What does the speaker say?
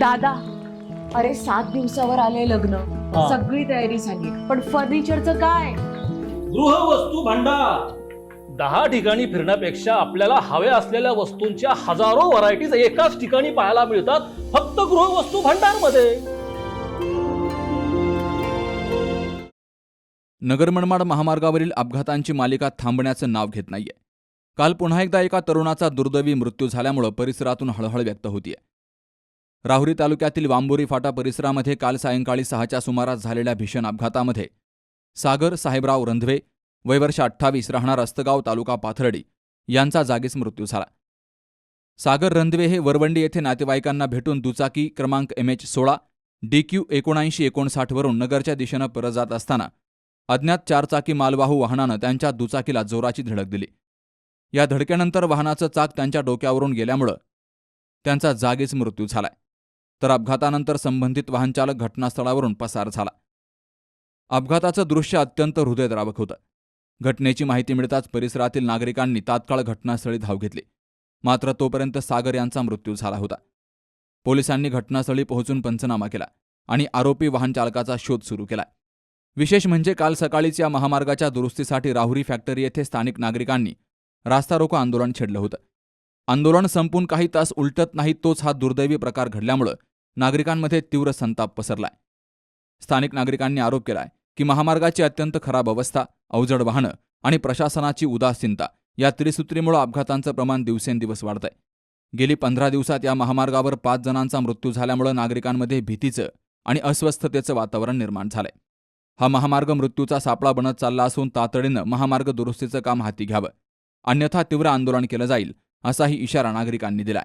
दादा अरे सात दिवसावर आले लग्न. हा. सगळी तयारी झाली. पण फर्निचरचं काय? गृहवस्तू भांडार. दहा ठिकाणी फिरण्यापेक्षा आपल्याला हव्या असलेल्या वस्तूंच्या हजारो व्हरायटीज एकाच ठिकाणी पाहायला मिळतात फक्त गृहवस्तू भांडारमध्ये नगर मनमाड महामार्गावरील अपघातांची मालिका थांबण्याचं नाव घेत नाहीये. काल पुन्हा एकदा एका तरुणाचा दुर्दैवी मृत्यू झाल्यामुळं परिसरातून हळहळ व्यक्त होतीये. राहुरी तालुक्यातील वांबोरी फाटा परिसरामध्ये काल सायंकाळी सहाच्या सुमारास झालेल्या भीषण अपघातामध्ये सागर साहेबराव रंधवे वयवर्ष अठ्ठावीस राहणार अस्तगाव तालुका पाथर्डी यांचा जागीच मृत्यू झाला. सागर रंधवे हे वरवंडी येथे नातेवाईकांना भेटून दुचाकी क्रमांक एम एच सोळा डी क्यू एकोणऐंशी एकोणसाठवरून नगरच्या दिशेनं परत जात असताना अज्ञात चारचाकी मालवाहू वाहनानं त्यांच्या दुचाकीला जोराची धडक दिली. या धडकेनंतर वाहनाचं चाक त्यांच्या डोक्यावरून गेल्यामुळं त्यांचा जागीच मृत्यू झालाय. तर अपघातानंतर संबंधित वाहनचालक घटनास्थळावरून पसार झाला. अपघाताचं दृश्य अत्यंत हृदयद्रावक होतं. घटनेची माहिती मिळताच परिसरातील नागरिकांनी तात्काळ घटनास्थळी धाव घेतली. मात्र तोपर्यंत सागर यांचा मृत्यू झाला होता. पोलिसांनी घटनास्थळी पोहोचून पंचनामा केला आणि आरोपी वाहनचालकाचा शोध सुरू केला. विशेष म्हणजे काल सकाळीच या महामार्गाच्या दुरुस्तीसाठी राहुरी फॅक्टरी येथे स्थानिक नागरिकांनी रास्ता रोको आंदोलन छेडलं होतं. आंदोलन संपून काही तास उलटत नाही तोच हा दुर्दैवी प्रकार घडल्यामुळं नागरिकांमध्ये तीव्र संताप पसरलाय. स्थानिक नागरिकांनी आरोप केलाय की महामार्गाची अत्यंत खराब अवस्था अवजड वाहनं आणि प्रशासनाची उदासीनता या त्रिसूत्रीमुळे अपघातांचं प्रमाण दिवसेंदिवस वाढतंय. गेली पंधरा दिवसात या महामार्गावर पाच जणांचा मृत्यू झाल्यामुळं नागरिकांमध्ये भीतीचं आणि अस्वस्थतेचं वातावरण निर्माण झालंय. हा महामार्ग मृत्यूचा सापळा बनत चालला असून तातडीनं महामार्ग दुरुस्तीचं काम हाती घ्यावं. अन्यथा तीव्र आंदोलन केलं जाईल असाही इशारा नागरिकांनी दिलाय.